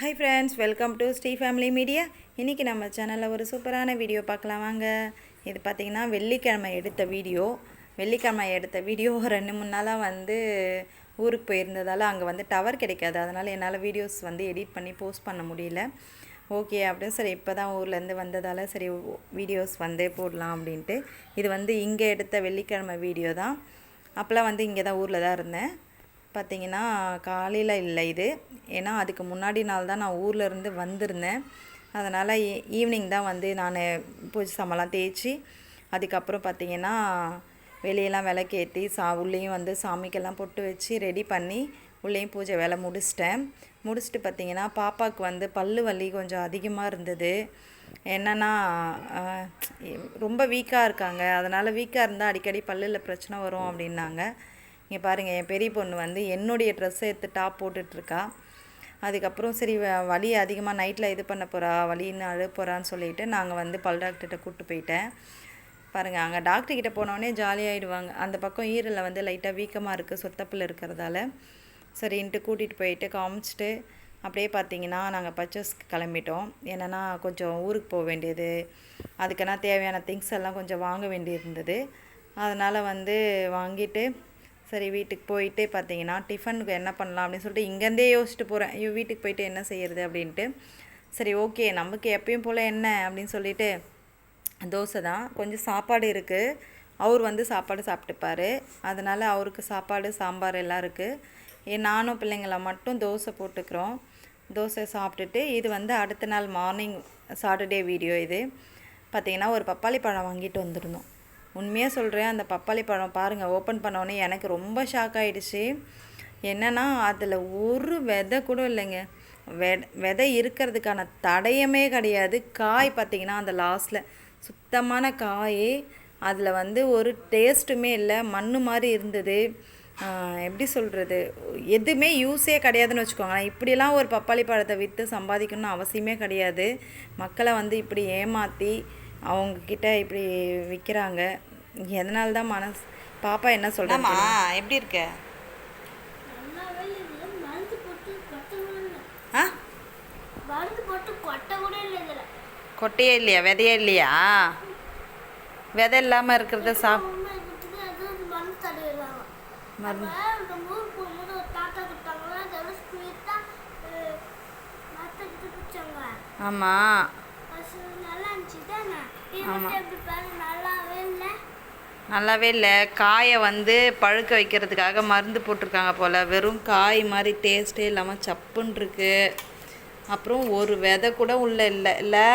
Hi friends welcome to Sri family media இன்றைக்கி நம்ம சேனலில் ஒரு சூப்பரான வீடியோ பார்க்கலாம். வாங்க. இது பார்த்திங்கன்னா வெள்ளிக்கிழமை எடுத்த வீடியோ வெள்ளிக்கிழமை எடுத்த வீடியோ ரெண்டு மூணு நாளாக வந்து ஊருக்கு போயிருந்ததால் அங்கே வந்து டவர் கிடைக்காது. அதனால் என்னால் வீடியோஸ் வந்து எடிட் பண்ணி போஸ்ட் பண்ண முடியல. ஓகே அப்படின்னு சரி இப்போ தான் ஊர்லேருந்து வந்ததால் சரி வீடியோஸ் வந்து போடலாம் அப்படின்ட்டு. இது வந்து இங்கே எடுத்த வெள்ளிக்கிழமை வீடியோ தான். அப்போல்லாம் வந்து இங்கே தான் ஊரில் தான் இருந்தேன். பார்த்தீங்கன்னா காலையில் இல்லை இது. ஏன்னா அதுக்கு முன்னாடி நாள் தான் நான் ஊரில் இருந்து வந்திருந்தேன். அதனால் ஈவினிங் தான் வந்து நான் பூஜை சாமான்லாம் தேய்ச்சி அதுக்கப்புறம் பார்த்தீங்கன்னா வெளியெல்லாம் விளக்கேற்றி சா உள்ளேயும் வந்து சாமிக்கெல்லாம் பொட்டு வச்சு ரெடி பண்ணி உள்ளேயும் பூஜை வேலை முடிச்சிட்டேன். முடிச்சுட்டு பார்த்திங்கன்னா பாப்பாவுக்கு வந்து பல்லு வலி கொஞ்சம் அதிகமாக இருந்தது. என்னென்னா ரொம்ப வீக்காக இருக்காங்க. அதனால் வீக்காக இருந்தால் அடிக்கடி பல்லில் பிரச்சனை வரும் அப்படின்னாங்க. இங்கே பாருங்கள் என் பெரிய பொண்ணு வந்து என்னுடைய ட்ரெஸ்ஸை எடுத்து டாப் போட்டுட்ருக்கா. அதுக்கப்புறம் சரி வ- வலி அதிகமாக நைட்டில் இது பண்ண போகிறா வலின்னு அழு போகிறான்னு சொல்லிட்டு நாங்கள் வந்து பல் டாக்டர்கிட்ட கூப்பிட்டு போயிட்டேன். பாருங்கள் அங்கே டாக்டர்கிட்ட போனோடனே ஜாலியாகிடுவாங்க அந்த பக்கம் ஈரலில் வந்து லைட்டாக வீக்கமாக இருக்குது சொத்தப்பில் இருக்கிறதால. சரின்ட்டு கூட்டிகிட்டு போயிட்டு காமிச்சிட்டு அப்படியே பார்த்தீங்கன்னா நாங்கள் பர்ச்சேஸ்க்கு கிளம்பிட்டோம். என்னென்னா கொஞ்சம் ஊருக்கு போக வேண்டியது. அதுக்கெல்லாம் தேவையான திங்ஸ் எல்லாம் கொஞ்சம் வாங்க வேண்டியிருந்தது. அதனால் வந்து வாங்கிட்டு சரி வீட்டுக்கு போயிட்டு பார்த்தீங்கன்னா டிஃபனுக்கு என்ன பண்ணலாம் அப்படின்னு சொல்லிட்டு இங்கேருந்தே யோசிச்சுட்டு போகிறேன் ஐயோ வீட்டுக்கு போயிட்டு என்ன செய்யறது அப்படின்ட்டு. சரி ஓகே நமக்கு எப்பயும் போல் என்ன அப்படின்னு சொல்லிட்டு தோசை தான். கொஞ்சம் சாப்பாடு இருக்குது அவர் வந்து சாப்பாடு சாப்பிட்டுப்பார். அதனால் அவருக்கு சாப்பாடு சாம்பார் எல்லாம் இருக்குது நானும் பிள்ளைங்களை மட்டும் தோசை போட்டுக்கிறோம். தோசை சாப்பிட்டுட்டு இது வந்து அடுத்த நாள் மார்னிங் சாட்டர்டே வீடியோ இது. பார்த்திங்கன்னா ஒரு பப்பாளி பழம் வாங்கிட்டு வந்திருந்தோம் உண்மையாக சொல்கிறேன் அந்த பப்பாளி பழம் பாருங்கள் ஓப்பன் பண்ணோடனே எனக்கு ரொம்ப ஷாக் ஆயிடுச்சு. என்னன்னா அதில் ஒரு விதை கூட இல்லைங்க. வெ விதை இருக்கிறதுக்கான தடயமே கிடையாது. காய் பார்த்தீங்கன்னா அந்த லாஸ்ட்டில் சுத்தமான காய் அதில் வந்து ஒரு டேஸ்ட்டுமே இல்லை. மண் மாதிரி இருந்தது. எப்படி சொல்கிறது எதுவுமே யூஸே கிடையாதுன்னு வச்சுக்கோங்களேன். இப்படியெல்லாம் ஒரு பப்பாளி பழத்தை விற்று சம்பாதிக்கணும்னு அவசியமே கிடையாது. மக்களை வந்து இப்படி ஏமாற்றி அவங்கக்கிட்ட இப்படி விற்கிறாங்க எதனால தான் மனசு பாப்பா என்ன சொல்கிறாமா எப்படி இருக்க? ஆ? கொட்டையே இல்லையா? விதையே இல்லையா? விதை இல்லாமல் இருக்கிறத சாப் ஆமாம் அது நல்லா இருந்துச்சு தானே இது வந்து எப்படி பாரு நல்லாவே இல்லை. நல்லாவே இல்லை. காயை வந்து பழுக்க வைக்கிறதுக்காக மருந்து போட்டிருக்காங்க போல். வெறும் காய் மாதிரி டேஸ்ட்டே இல்லாமல் சப்புன்னு இருக்கு. அப்புறம் ஒரு விதை கூட உள்ள இல்லை இல்லை?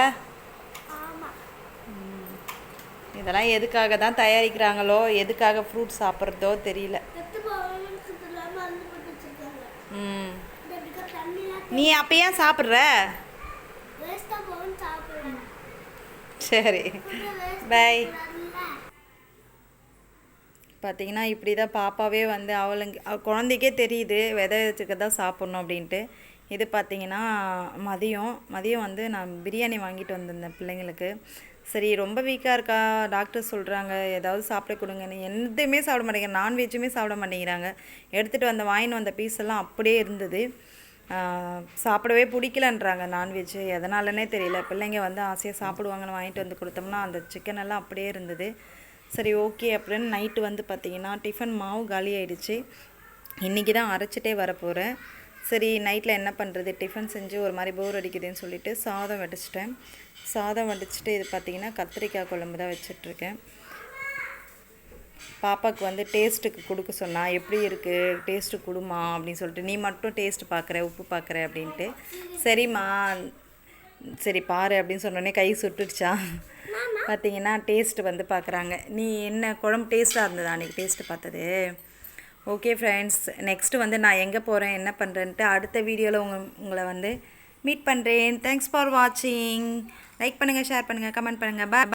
இதெல்லாம் எதுக்காக தான் தயாரிக்கிறாங்களோ? எதுக்காக ஃப்ரூட் சாப்பிட்றதோ தெரியல. ம். நீ அப்போ ஏன் சாப்பிட்ற? சரி. பாய் பை பார்த்தீங்கன்னா இப்படி தான் பாப்பாவே வந்து அவளுங்க குழந்தைக்கே தெரியுது விதை வச்சுக்க தான் சாப்பிட்ணும் அப்படின்ட்டு. இது பார்த்தீங்கன்னா மதியம் மதியம் வந்து நான் பிரியாணி வாங்கிட்டு வந்திருந்தேன் பிள்ளைங்களுக்கு. சரி ரொம்ப வீக்காக இருக்கா? டாக்டர் சொல்கிறாங்க ஏதாவது சாப்பிட கொடுங்கன்னு எதுவுமே சாப்பிட மாட்டேங்கிறாங்க நான்வெஜ்ஜுமே சாப்பிட மாட்டேங்கிறாங்க. எடுத்துகிட்டு வந்த வாங்கின்னு வந்த பீஸ் எல்லாம் அப்படியே இருந்தது. சாப்பிடவே பிடிக்கலன்றாங்க நான்வெஜ்ஜு எதனாலனே தெரியல. பிள்ளைங்க வந்து ஆசையாக சாப்பிடுவாங்கன்னு வாங்கிட்டு வந்து கொடுத்தோம்னா அந்த சிக்கன் எல்லாம் அப்படியே இருந்தது. சரி ஓகே அப்படின்னு நைட்டு வந்து பார்த்திங்கன்னா டிஃபன் மாவு காலி ஆகிடுச்சு இன்றைக்கி தான் அரைச்சிட்டே வரப்போகிறேன் சரி நைட்டில் என்ன பண்ணுறது டிஃபன் செஞ்சு ஒரு மாதிரி போர் அடிக்குதுன்னு சொல்லிட்டு சாதம் வடிச்சிட்டேன். சாதம் வடிச்சிட்டு இது பார்த்தீங்கன்னா கத்திரிக்காய் குழம்பு தான் வச்சிட்ருக்கேன் பாப்பாவுக்கு வந்து டேஸ்ட்டுக்கு கொடுக்க சொன்னால் எப்படி இருக்குது டேஸ்ட்டு கொடுமா? அப்படின்னு சொல்லிட்டு நீ மட்டும் டேஸ்ட்டு பார்க்குற உப்பு பார்க்குற அப்படின்ட்டு. சரிம்மா சரி பாரு அப்படின்னு சொன்னோடனே கை சுட்டுடுச்சா? பார்த்தீங்கன்னா டேஸ்ட்டு வந்து பார்க்குறாங்க நீ என்ன குழம்பு டேஸ்ட்டாக இருந்ததா அன்றைக்கி டேஸ்ட்டு பார்த்தது? ஓகே ஃப்ரெண்ட்ஸ் நெக்ஸ்ட்டு வந்து நான் எங்கே போகிறேன் என்ன பண்ணுறேன்ட்டு அடுத்த வீடியோவில் உங்க உங்களை வந்து மீட் பண்ணுறேன் தேங்க்ஸ் ஃபார் வாட்சிங் லைக் பண்ணுங்கள் ஷேர் பண்ணுங்கள் கமெண்ட் பண்ணுங்கள் பாய்